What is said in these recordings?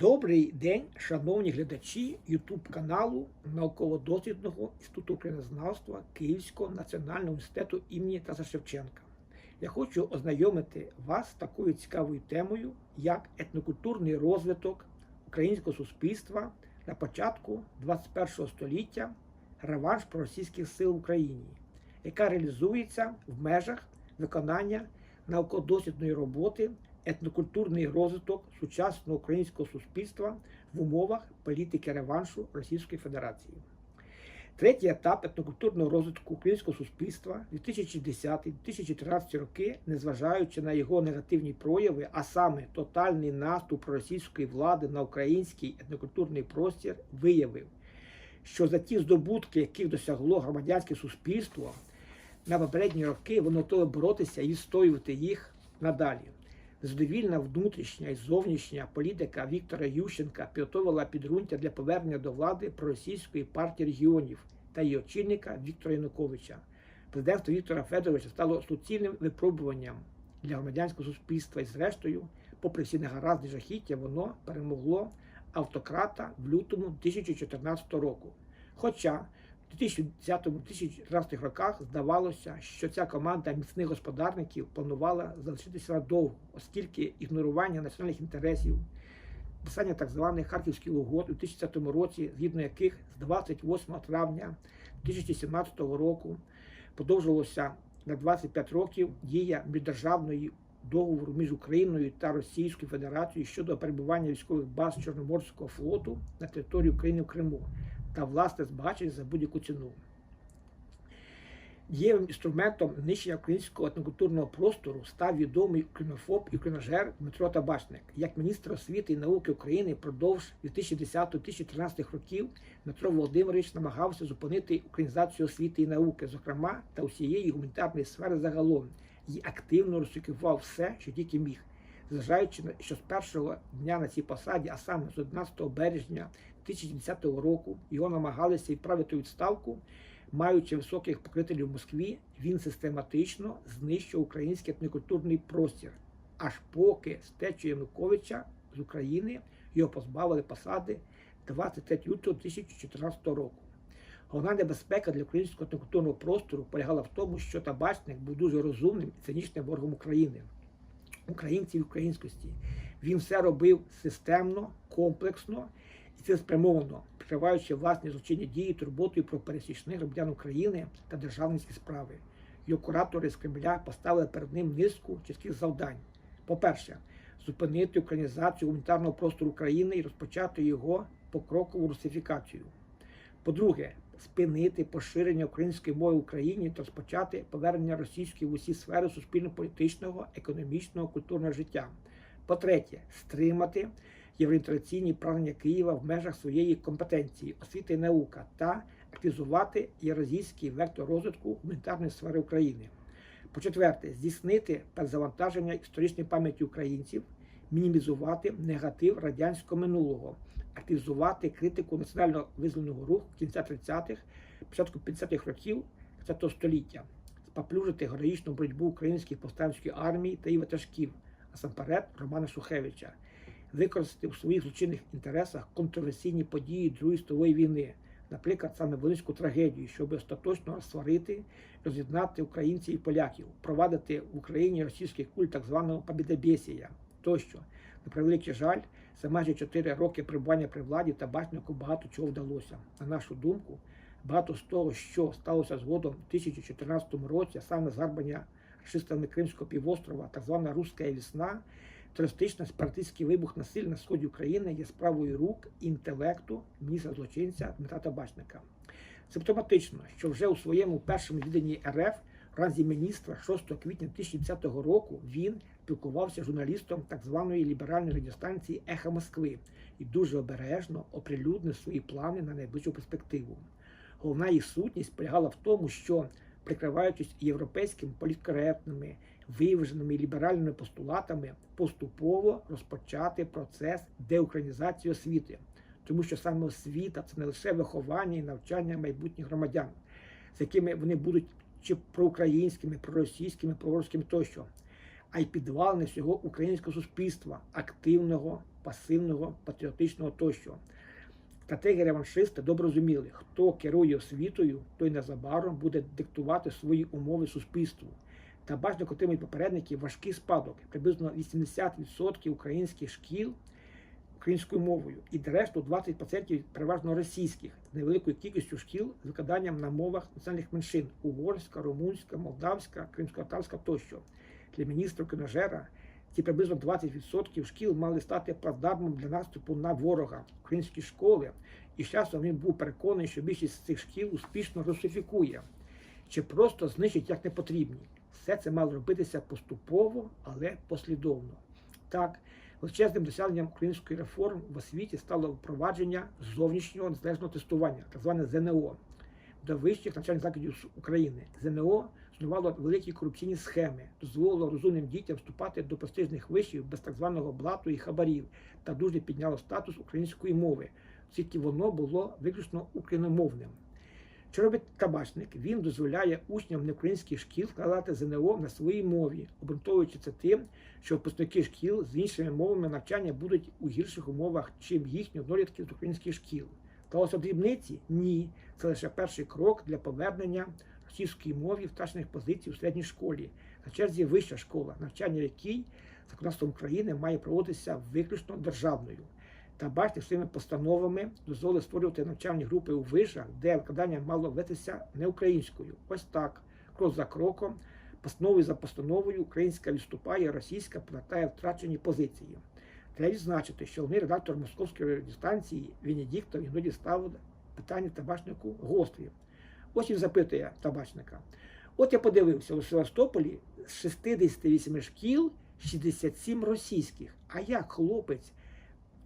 Добрий день, шановні глядачі YouTube каналу науково-дослідного інституту українознавства Київського національного університету імені Тараса Шевченка. Я хочу ознайомити вас з такою цікавою темою, як етнокультурний розвиток українського суспільства на початку 21 століття реванш проросійських сил в Україні, яка реалізується в межах виконання науково-дослідної роботи етнокультурний розвиток сучасного українського суспільства в умовах політики реваншу Російської Федерації. Третій етап етнокультурного розвитку українського суспільства 2010-2013 роки, незважаючи на його негативні прояви, а саме тотальний наступ російської влади на український етнокультурний простір, виявив, що за ті здобутки, яких досягло громадянське суспільство на попередні роки, воно готове боротися і відстоювати їх надалі. Задовільна внутрішня і зовнішня політика Віктора Ющенка підготовила підґрунтя для повернення до влади проросійської партії регіонів та її очільника Віктора Януковича. Президентство Віктора Федоровича стало суцільним випробуванням для громадянського суспільства і, зрештою, попри всі негаразди жахіття, воно перемогло автократа в лютому 2014 року. Хоча 2010-2014 роках здавалося, що ця команда міцних господарників планувала залишитися надовго, оскільки ігнорування національних інтересів, писання так званих харківських угод у 2010 році, згідно яких з 28 травня 2017 року подовжилося на 25 років дія міждержавної договору між Україною та Російською Федерацією щодо перебування військових баз Чорноморського флоту на території України в Криму та власне збагачення за будь-яку ціну. Дієвим інструментом нищення українського етнокультурного простору став відомий українофоб і україножер Дмитро Табачник. Як міністр освіти і науки України продовж 2010-2013 років Дмитро Володимирович намагався зупинити українізацію освіти і науки, зокрема та усієї гуманітарної сфери загалом, і активно розшукував все, що тільки міг. Зважаючи на що з першого дня на цій посаді, а саме з 11 березня 2010 року, його намагалися відправити у відставку. Маючи високих покрителів в Москві, він систематично знищив український етнокультурний простір, аж поки стечу Януковича з України його позбавили посади 23 лютого 2014 року. Головна небезпека для українського етнокультурного простору полягала в тому, що табачник був дуже розумним і цинічним ворогом України, українців і українськості. Він все робив системно, комплексно і цілеспрямовано, прикриваючи власні злочинні дії турботою про пересічних громадян України та державницькі справи. Його куратори з Кремля поставили перед ним низку чітких завдань. По-перше, зупинити українізацію гуманітарного простору України і розпочати його покрокову русифікацію. По-друге, спинити поширення української мови в Україні та розпочати повернення російської в усі сфери суспільно-політичного, економічного, культурного життя. По-третє, стримати євроінтеграційні прагнення Києва в межах своєї компетенції, освіти і наука та активізувати євразійський вектор розвитку гуманітарної сфери України. По-четверте, здійснити перезавантаження історичної пам'яті українців, мінімізувати негатив радянського минулого, активізувати критику національно визвольного руху кінця 30-х, початку 50-х років ХХ століття, споплюжити героїчну боротьбу української повстанської армії та її ватажків, насамперед Романа Шухевича, використати у своїх злочинних інтересах контроверсійні події Другої світової війни, наприклад, саме Волинську трагедію, щоб остаточно розсварити, роз'єднати українців і поляків, провадити в Україні російський культ так званого побідобєсія тощо. На превеликий жаль, за майже 4 роки перебування при владі та табачнику багато чого вдалося. На нашу думку, багато з того, що сталося згодом у 2014 році, саме згарбання рашистами Кримського півострова, так звана Руська весна, терористичний сепаратистський вибух насиль на сході України є справою рук інтелекту міністра злочинця Дмитра Табачника. Симптоматично, що вже у своєму першому відданні РФ в разі міністра 6 квітня 2010 року він спілкувався з журналістом так званої ліберальної радіостанції Еха Москви і дуже обережно оприлюднив свої плани на найближчу перспективу. Головна їх сутність полягала в тому, що, прикриваючись європейськими політкоректними, виваженими ліберальними постулатами, поступово розпочати процес деукраїнізації освіти, тому що саме освіта це не лише виховання і навчання майбутніх громадян, з якими вони будуть чи проукраїнськими, проросійськими, проросійськими тощо, а й підвалини всього українського суспільства, активного пасивного, патріотичного тощо. Стратегії реваншиста добре розуміли, хто керує освітою, той незабаром буде диктувати свої умови суспільству. Та бачно отримують попередники важкий спадок. Приблизно 80% українських шкіл українською мовою, і решту 20% переважно російських, з невеликою кількістю шкіл з викладанням на мовах національних меншин угорська, румунська, молдавська, кримсько-татарська тощо. Для міністра Кенежера ці приблизно 20% шкіл мали стати плацдармом для наступу на ворога українські школи, і з часом він був переконаний, що більшість з цих шкіл успішно русифікує чи просто знищить як непотрібні. Все це мало робитися поступово, але послідовно. Так, величезним досягненням української реформ в освіті стало впровадження зовнішнього незалежного тестування, так зване ЗНО, до вищих навчальних закладів України. ЗНО існувало великі корупційні схеми, дозволило розумним дітям вступати до престижних вишів без так званого блату і хабарів та дуже підняло статус української мови, оскільки воно було виключно україномовним. Що робить табачник? Він дозволяє учням неукраїнських шкіл складати ЗНО на своїй мові, обґрунтовуючи це тим, що випускники шкіл з іншими мовами навчання будуть у гірших умовах, чим їхні однолітки з українських шкіл. Сталося дрібниці? Ні. Це лише перший крок для повернення російської мові втрачених позицій у середній школі. На черзі вища школа, навчання якій законодавством України має проводитися виключно державною. Та бачите, своїми постановами дозволили створювати навчальні групи у вишах, де викладання мало вестися не українською. Ось так, крок за кроком, постановою за постановою, українська відступає, російська повертає втрачені позиції. Треба відзначити, що вони редактор московської радіостанції Венедіктов іноді ставив питання табачнику гострі. Ось він запитує табачника. От я подивився у Севастополі з 68 шкіл 67 російських. А як хлопець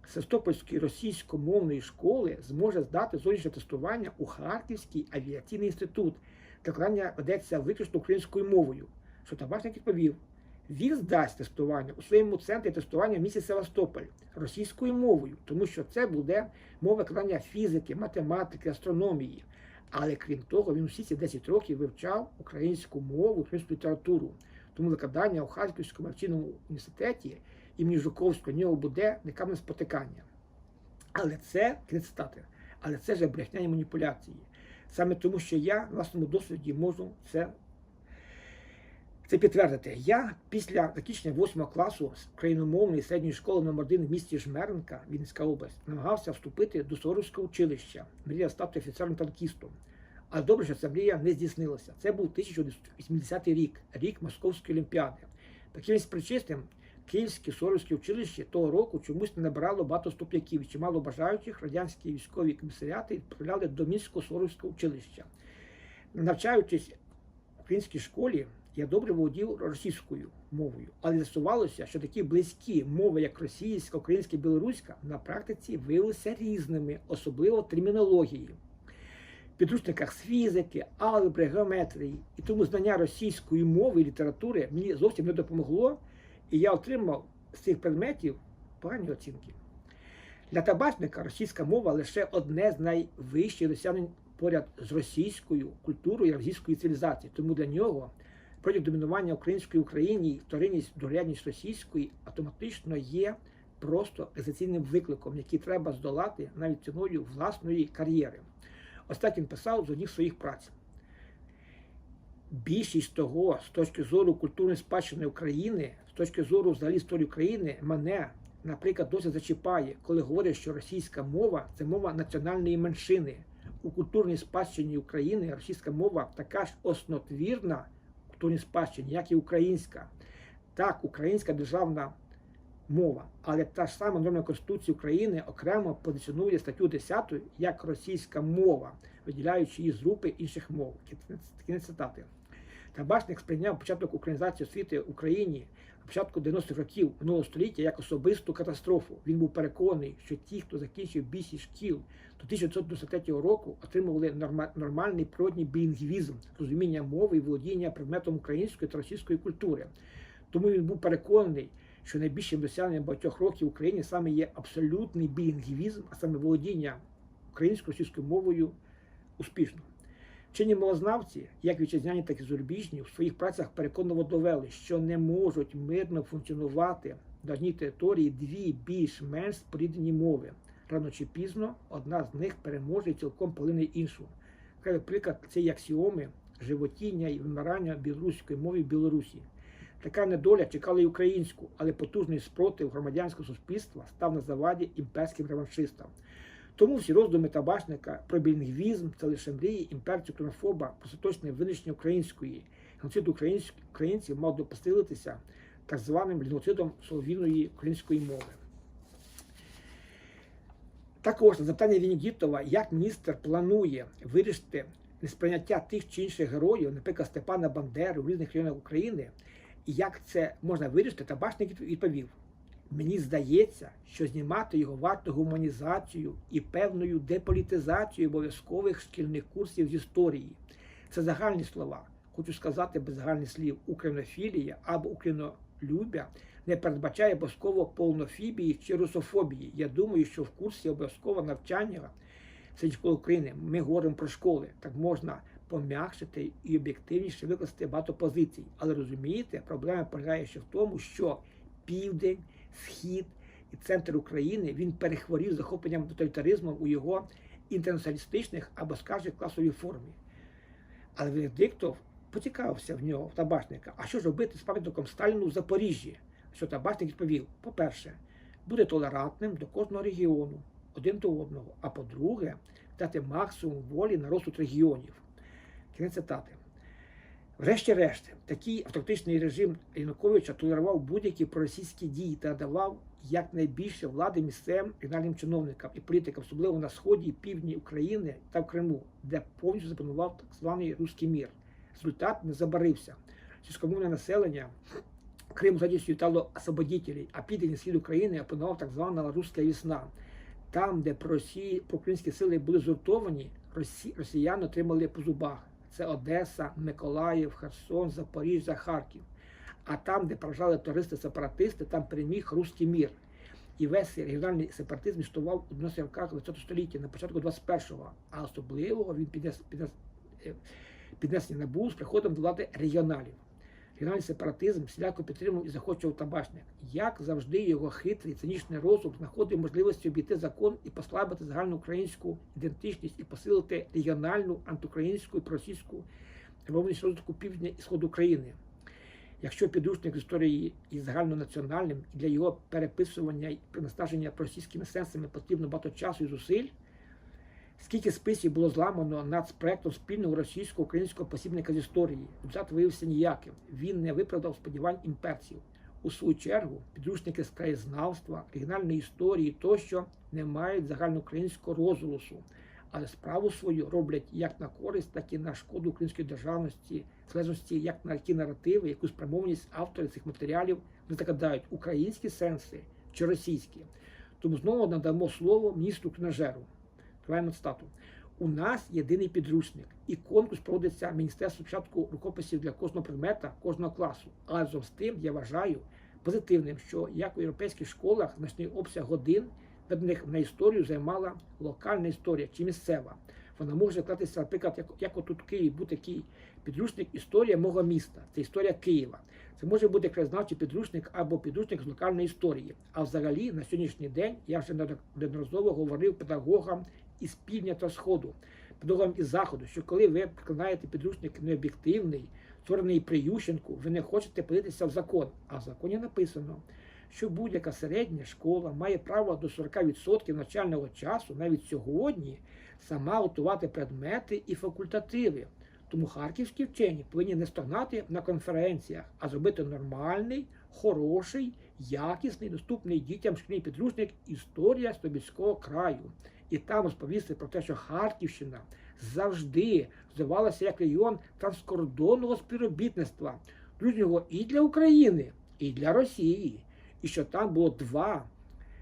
Севастопольської російськомовної школи зможе здати зовнішнє тестування у Харківський авіаційний інститут, де ведеться виключно українською мовою. Що табачник відповів, він здасть тестування у своєму центрі тестування в місті Севастополь російською мовою, тому що це буде мова викладання фізики, математики, астрономії. Але крім того, він усі ці 10 років вивчав українську мову, українську літературу. Тому викладання у Харківському авіаційному університеті імені Жуковського нього буде не камне спотикання. Але це кінець цитати, але це вже брехня і маніпуляції. Саме тому, що я на власному досвіді можу це, це підтвердити. Я після закінчення 8 класу з україномовної середньої школи номер 1 в місті Жмеренка, Вінницька область, намагався вступити до Суворовського училища, мріяв стати офіцером танкістом. Але добре, що ця мрія не здійснилася. Це був 1980 рік, рік Московської олімпіади. Таким причистим Київське Соровське училище того року чомусь не набирало багато ступ'яків. Чимало бажаючих радянські військові комісаріати відправляли до Мінського Соровського училища. Навчаючись в українській школі, я добре володів російською мовою, але з'ясувалося, що такі близькі мови, як російська, українська і білоруська, на практиці виявилися різними, особливо термінології. В підручниках з фізики, алгебри, геометрії. І тому знання російської мови і літератури мені зовсім не допомогло. І я отримав з цих предметів погані оцінки. Для табачника російська мова лише одне з найвищих досягнень поряд з російською культурою і російською цивілізацією. Тому для нього протягом домінування української Україні і вторинність дорядність російської автоматично є просто екзистенційним викликом, який треба здолати навіть ціною власної кар'єри. Ось так він писав з одних своїх праць. Більшість того, з точки зору культурної спадщини України, точки зору взагалі історії України, мене, наприклад, досить зачіпає, коли говорять, що російська мова це мова національної меншини. У культурній спадщині України російська мова така ж основотвірна в культурній спадщині, як і українська. Так, українська державна мова, але та ж сама норма Конституції України окремо позиціонує статтю 10 як російська мова, виділяючи її з групи інших мов. Кінець цитати. Табачник сприйняв початок українізації освіти в Україні початку 90-х років минулого століття як особисту катастрофу. Він був переконаний, що ті, хто закінчив більшість шкіл до 1993 року, отримували норма, нормальний природній білінгвізм, розуміння мови і володіння предметом української та російської культури. Тому він був переконаний, що найбільшим досягненням багатьох років в Україні саме є абсолютний білінгвізм, а саме володіння українською російською мовою успішно. Вчені мовознавці, як вітчизняні, так і зарубіжні, у своїх працях переконливо довели, що не можуть мирно функціонувати на одній території дві більш-менш споріднені мови. Рано чи пізно одна з них переможе і цілком полине іншу. Край приклад це є аксіоми животіння і вимирання білоруської мови в Білорусі. Така недоля чекала й українську, але потужний спротив громадянського суспільства став на заваді імперським реваншистам. Тому всі роздуми табачника про білінгвізм це лише мрії імперцю ксенофоба про остаточне винищення української. Геноцид українців мав допостилитися так званим геноцидом солов'їної української мови. Також на запитання Венедіктова, як міністр планує вирішити несприйняття тих чи інших героїв, наприклад, Степана Бандери в різних районах України, і як це можна вирішити, табачник відповів: Мені здається, що знімати його варто гуманізацією і певною деполітизацією обов'язкових шкільних курсів з історії. Це загальні слова. Хочу сказати без загальних слів, українофілія або українолюбя не передбачає обов'язково полнофібії чи русофобії. Я думаю, що в курсі обов'язково навчання серед школи України ми говоримо про школи. Так можна пом'якшити і об'єктивніше викласти багато позицій. Але розумієте, проблема полягає ще в тому, що південь, схід і центр України він перехворів захопленням тоталітаризмом у його інтернаціоналістичних або, скажімо, класовій формі. Але Венедиктов поцікавився в нього, в табачника, а що ж робити з пам'ятником Сталіну в Запоріжжі? Що табачник відповів: по-перше, буде толерантним до кожного регіону, один до одного. А по-друге, дати максимум волі на розсуд регіонів. Кінець цитати. Врешті-решт, такий автократичний режим Януковича толерував будь-які проросійські дії та давав якнайбільше влади місцевим регіональним чиновникам і політикам, особливо на сході і півдні України та в Криму, де повністю запанував так званий руський мір. Результат не забарився. Сільськомовне населення Крим радістю вітало освободителей, а південь і схід України опанував так звана руська весна. Там, де проросі- проукраїнські сили були згуртовані, росіяни отримали по зубах. Це Одеса, Миколаїв, Херсон, Запоріжжя, Харків. А там, де поражали туристи-сепаратисти, там переміг руський мір. І весь регіональний сепаратизм існував у 90 роках ХХ століття, на початку 21-го. А особливо він піднес, піднес, е, піднесення набув з приходом до влади регіоналів. Регіональний сепаратизм всіляко підтримував і захочував табачник. Як завжди, його хитрий, цинічний розум знаходив можливості обійти закон і послабити загальноукраїнську ідентичність і посилити регіональну антиукраїнську і проросійську мовність розвитку півдня і сходу України. Якщо підручник з історії є загальнонаціональним і для його переписування і принастаження російськими сенсами потрібно багато часу і зусиль, скільки списів було зламано над проектом спільного російсько-українського посібника з історії, результат виявився ніяким. Він не виправдав сподівань імперців. У свою чергу підручники з краєзнавства, регіональної історії тощо не мають загальноукраїнського розголосу, але справу свою роблять як на користь, так і на шкоду української державності, залежності як на ті наративи, яку спрямованість авторів цих матеріалів не закладають українські сенси чи російські. Тому знову надамо слово міністру книжеру. Триваємо цитату. У нас єдиний підручник, і конкурс проводиться Міністерством спочатку рукописів для кожного предмета, кожного класу. Разом з тим я вважаю позитивним, що як у європейських школах значний обсяг годин, виданих на історію, займала локальна історія чи місцева. Вона може клатися, наприклад, як, як отут в Києві був такий підручник Історія мого міста. Це історія Києва. Це може бути краєзнавчий підручник або підручник з локальної історії. А взагалі на сьогоднішній день я вже неодноразово говорив педагогам із півдня та сходу, педагогам із заходу, що коли ви прикладаєте підручник необ'єктивний, створений при Ющенку, ви не хочете подивитися в закон. А в законі написано, що будь-яка середня школа має право до 40% навчального часу, навіть сьогодні, сама готувати предмети і факультативи. Тому харківські вчені повинні не стогнати на конференціях, а зробити нормальний, хороший, якісний, доступний дітям шкільний підручник Історія Слобідського краю. І там розповісти про те, що Харківщина завжди розвивалася як регіон транскордонного співробітництва, дружнього і для України, і для Росії. І що там було два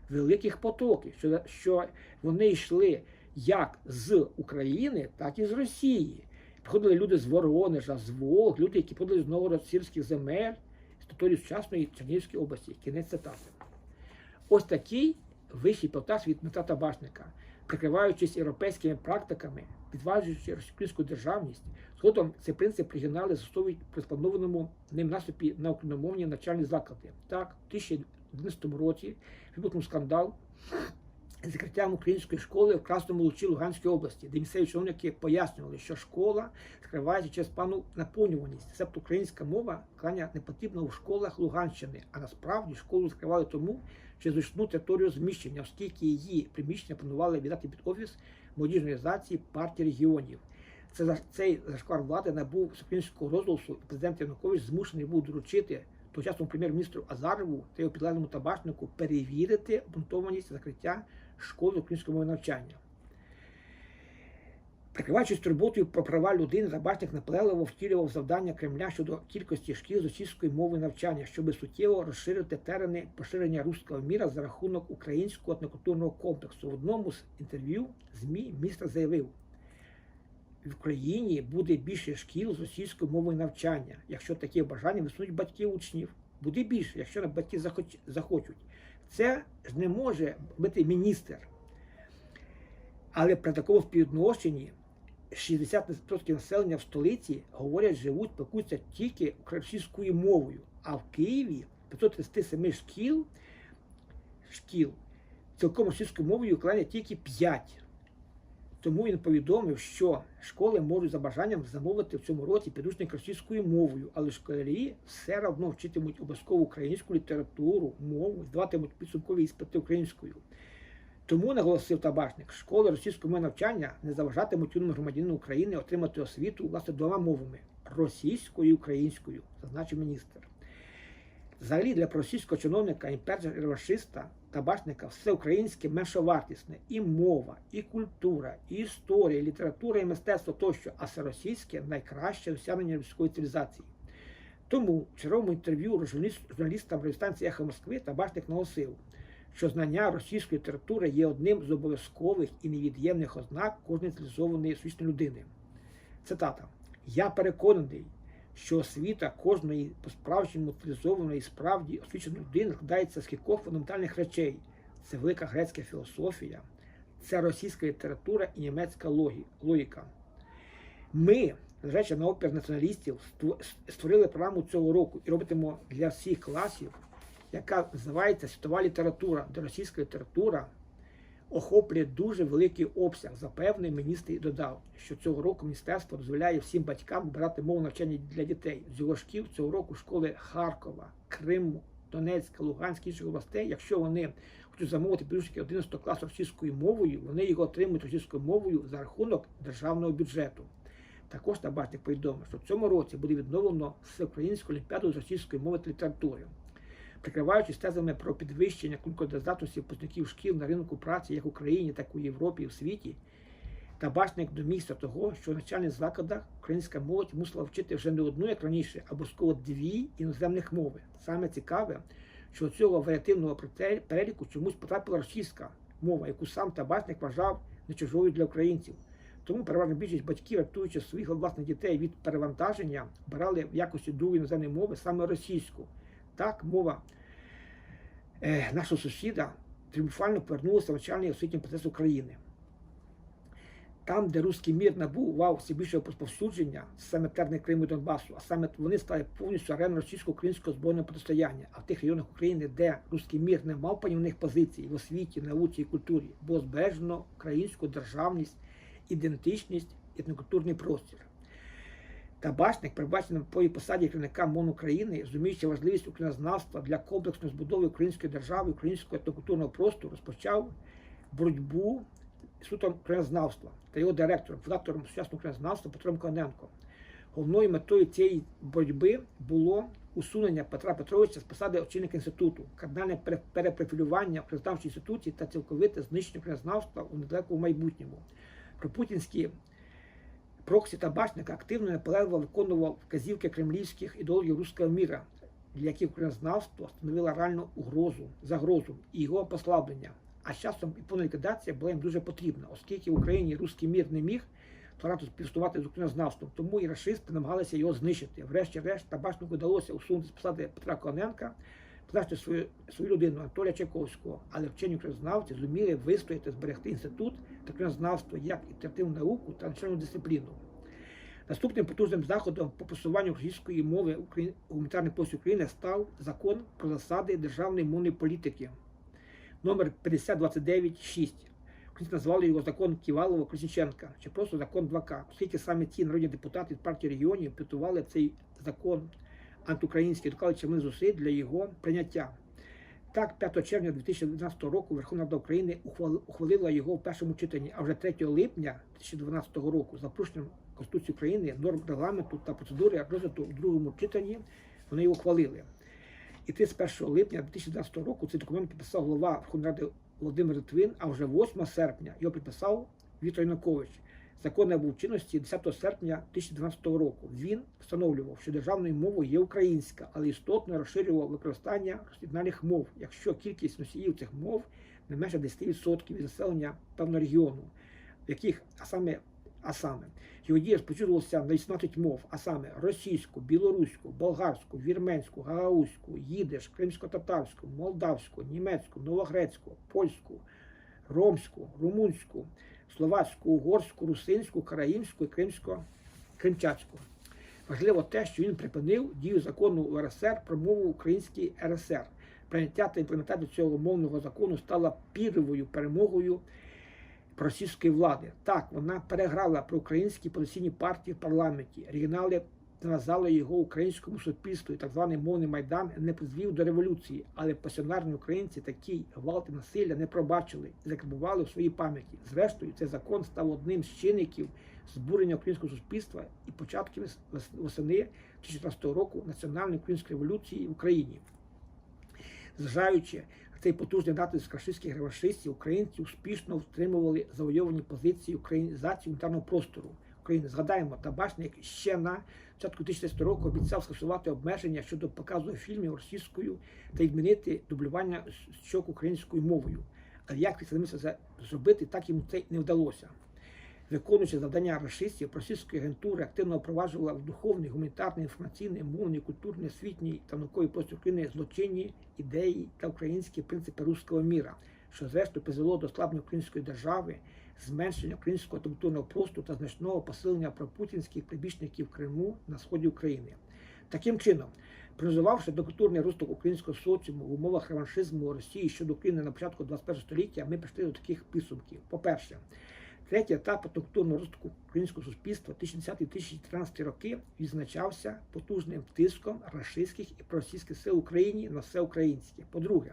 великих потоки, що, вони йшли як з України, так і з Росії. Приходили люди з Воронежа, з Волг, люди, які приходили з новоросійських земель, з території сучасної Чернігівської області. Кінець цитати. Ось такий вищий пілотаж від Дмитра Табашника, прикриваючись європейськими практиками, підважуючи російську державність, згодом цей принцип регіонали застосовують при спланованому ним наступі на україномовні навчальні заклади. Так, в 2011 році вибухнув скандал закриттям української школи в Красному Лучі Луганської області, де місцеві чиновники пояснювали, що школа скривається через пану наповнюваність. Себто українська мова крайня не потрібна у школах Луганщини, а насправді школу скривали тому, що зручну територію зміщення, оскільки її приміщення планували віддати під офіс молодіжної організації партії регіонів. Це за цей зашквар влади набув всеукраїнського розголосу, і президент Янукович змушений був доручити тогочасному прем'єр-міністру Азарову та його підлеглому табачнику перевірити обґрунтованість закриття школи української мови навчання. Прикриваючись турботою про права людини, табачник наполегливо втілював завдання Кремля щодо кількості шкіл з російської мови навчання, щоб суттєво розширити терени поширення руського міра за рахунок українського етнокультурного комплексу. В одному з інтерв'ю ЗМІ міністр заявив, в Україні буде більше шкіл з російською мовою навчання, якщо такі бажання висунуть батьки учнів. Буде більше, якщо батьки захочуть. Це ж не може бути міністр. Але при такому співвідношенні 60% населення в столиці говорять, живуть, пекуться тільки російською мовою. А в Києві 537 шкіл, шкіл цілком російською мовою кланять тільки 5. Тому він повідомив, що школи можуть за бажанням замовити в цьому році підручник російською мовою, але школярі все одно вчитимуть обов'язково українську літературу, мову, здаватимуть підсумкові іспити українською. Тому, наголосив табачник, школи російської мови навчання не заважатимуть юному громадянину України отримати освіту власне двома мовами російською і українською, зазначив міністр. Взагалі для проросійського чиновника імперія-реваншиста табачника все українське меншовартісне і мова, і культура, і історія, і література, і мистецтво тощо, а все російське найкраще досягнення людської цивілізації. Тому в черговому інтерв'ю журналіст- журналістам радіостанції «Ехо Москви табачник наголосив, що знання російської літератури є одним з обов'язкових і невід'ємних ознак кожної цивілізованої сучасної людини. Цитата: Я переконаний, що освіта кожної по-справжньому цивілізованої справді освіченої людини складається з кількох фундаментальних речей: це велика грецька філософія, це російська література і німецька логіка. Ми, речі на опір націоналістів, ство- створили програму цього року і робитимо для всіх класів, яка називається Світова література, де російська література охоплює дуже великий обсяг. Запевнив міністр і додав, що цього року міністерство дозволяє всім батькам вибирати мову навчання для дітей. З його шкіл цього року школи Харкова, Криму, Донецька, Луганська інших областей. Якщо вони хочуть замовити підручники 11 класу російською мовою, вони його отримують російською мовою за рахунок державного бюджету. Також табачник повідомив, що в цьому році буде відновлено всеукраїнську олімпіаду з російської мови та літератури. Прикриваючись тезами про підвищення конкурентоздатності випускників шкіл на ринку праці як в Україні, так і у Європі і в світі, табачник домігся того, що в навчальних закладах українська молодь мусила вчити вже не одну, як раніше, а обов'язково дві іноземних мови. Саме цікаве, що до цього варіативного переліку чомусь потрапила російська мова, яку сам табачник вважав не чужою для українців. Тому переважна більшість батьків, рятуючи своїх власних дітей від перевантаження, брали в якості другої іноземної мови саме російську. Так, мова е, нашого сусіда тріумфально повернулася в навчальний освітній процес України. Там, де руський мір набув вау все більшого розповсюдження, саме терни Криму і Донбасу, а саме вони стали повністю ареною російсько-українського збройного протистояння. А в тих районах України, де руський мір не мав панівних позицій в освіті, науці і культурі, було збережено українську державність, ідентичність, етнокультурний простір. Табачник, перебачений на твоїй посаді керівника МОН України, розуміючи важливість українознавства для комплексної збудови української держави, українського етнокультурного простору, розпочав боротьбу з сутом українознавства та його директором, фундатором сучасного українознавства Петром Коненко. Головною метою цієї боротьби було усунення Петра Петровича з посади очільника інституту, кардинальне пере- перепрофілювання українознавчої інституції та цілковите знищення українознавства у недалекому майбутньому. Пропутінські Проксі табачника активно і наполегливо виконував вказівки кремлівських ідеологів руського міра, для яких українознавство становило реальну угрозу, загрозу і його послаблення. А з часом і повна ліквідація була їм дуже потрібна, оскільки в Україні руський мір не міг толерантно співстувати з українознавством, тому і рашисти намагалися його знищити. Врешті-решт табачнику вдалося усунути з посади Петра Коненка, призначити свою, свою людину Анатолія Чайковського, але вчені українознавці зуміли вистояти, зберегти інститут та українознавство як ітеративну науку та навчальну дисципліну. Наступним потужним заходом по просуванню російської мови гуманітарний простір України став закон про засади державної мовної політики номер 5029-6. Українці назвали його закон Ківалова Колісніченка чи просто закон 2К, оскільки саме ті народні депутати від партії регіонів підготували цей закон антиукраїнський, доклали чимали зусиль для його прийняття. Так, 5 червня 2012 року Верховна Рада України ухвалила його в першому читанні, а вже 3 липня 2012 року за порушенням Конституції України, норм регламенту та процедури розгляду в другому читанні вони його ухвалили. І 31 липня 2012 року цей документ підписав голова Верховної Ради Володимир Литвин, а вже 8 серпня його підписав Віктор Янукович. Закон набув чинності 10 серпня 2012 року. Він встановлював, що державною мовою є українська, але істотно розширював використання регіональних мов, якщо кількість носіїв цих мов не менше 10% від населення певного регіону, в яких а саме а саме його дія розпочалася на 18 мов, а саме російську, білоруську, болгарську, вірменську, гагаузьку, їдиш, кримсько-татарську, молдавську, німецьку, новогрецьку, польську, ромську, румунську, словацьку, угорську, русинську, караїмську і кримсько-кримчацьку. Важливо те, що він припинив дію закону УРСР про мову українській РСР. Прийняття та імплементація цього мовного закону стала піровою перемогою російської влади. Так, вона переграла проукраїнські поліційні партії в парламенті. Регіонали нав'язали його українському суспільству, і так званий мовний майдан не призвів до революції, але пасіонарні українці такі гвалти насилля не пробачили і закарбували в своїй пам'яті. Зрештою, цей закон став одним з чинників збурення українського суспільства і початків восени 2014 року національної української революції в Україні. Зважаючи цей потужний натиск рашистських реваншистів, українці успішно втримували завойовані позиції українізації унітарного простору України. Згадаємо, Табашник ще на початку 2010 року обіцяв скасувати обмеження щодо показу фільмів російською та відмінити дублювання щок українською мовою. Але як він це зробити, так йому це не вдалося. Виконуючи завдання рашистів, російської агентури активно впроваджувала в духовний, гуманітарний, інформаційний, мовний, культурний, освітній та науковий простір України злочинні ідеї та українські принципи руського міра, що зрештою призвело до слаблення української держави, зменшення українського та культурного та значного посилення пропутінських прибічників Криму на сході України. Таким чином, Принизувавши до культурний розвиток українського соціуму в умовах реваншизму Росії щодо України на початку 21 століття, ми прийшли до таких підсумків. По-перше, третій етап культурного розвитку українського суспільства 2010-2014 роки відзначався потужним тиском рашистських і проросійських сил Україні на все українське. По-друге,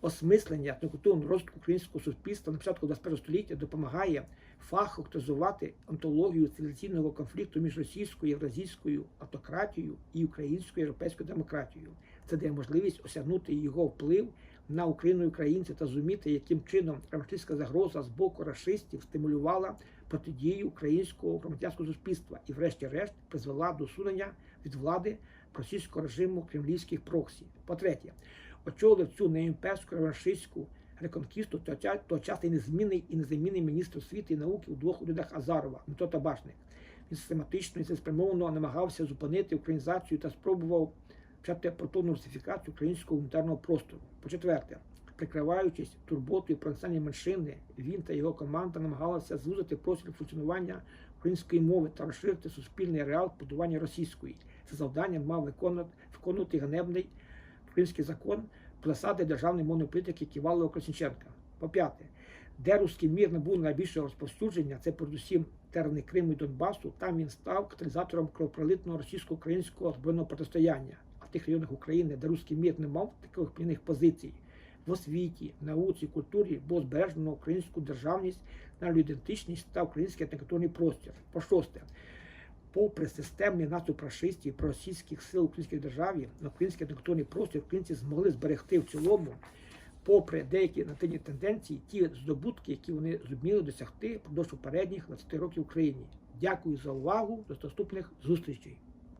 осмислення етнокультурного розвитку українського суспільства на початку 21 століття допомагає фахоктизувати онтологію цивілізаційного конфлікту між російською євразійською автократією і українською європейською демократією. Це дає можливість осягнути його вплив на Україну і українців та зуміти, яким чином реваншистська загроза з боку рашистів стимулювала протидію українського громадянського суспільства і, врешті-решт, призвела до усунення від влади російського режиму кремлівських проксі. По-третє, очолив цю неімперську реваншистську реконкісту тогочасний незмінний і незамінний міністр освіти і науки у двох урядах Азарова Дмитро Табашник. Він систематично і цілеспрямовано намагався зупинити українізацію та спробував почати повторну русифікацію українського гуманітарного простору. По-четверте, прикриваючись турботою про національні меншини, він та його команда намагалися звузити простір функціонування української мови та розширити суспільний реал будування російської. Це завдання мав виконувати, виконувати ганебний український закон про державної мовної політики Ківалова Колесніченка. По-п'яте, де руський мір набув найбільшого розповсюдження, це передусім терени Криму і Донбасу. Там він став каталізатором кровопролитного російсько-українського збройного протистояння. А в тих районах України, де руський мір не мав таких плінних позицій, в освіті, науці, культурі було збережено українську державність, національну ідентичність та український етнокультурний простір. По шосте, попри системний наступ рашистів і російських сил українських державі український етнокультурний простір українці змогли зберегти в цілому, попри деякі нативні тенденції, ті здобутки, які вони зуміли досягти впродовж попередніх 20 років в Україні. Дякую за увагу. До наступних зустрічей.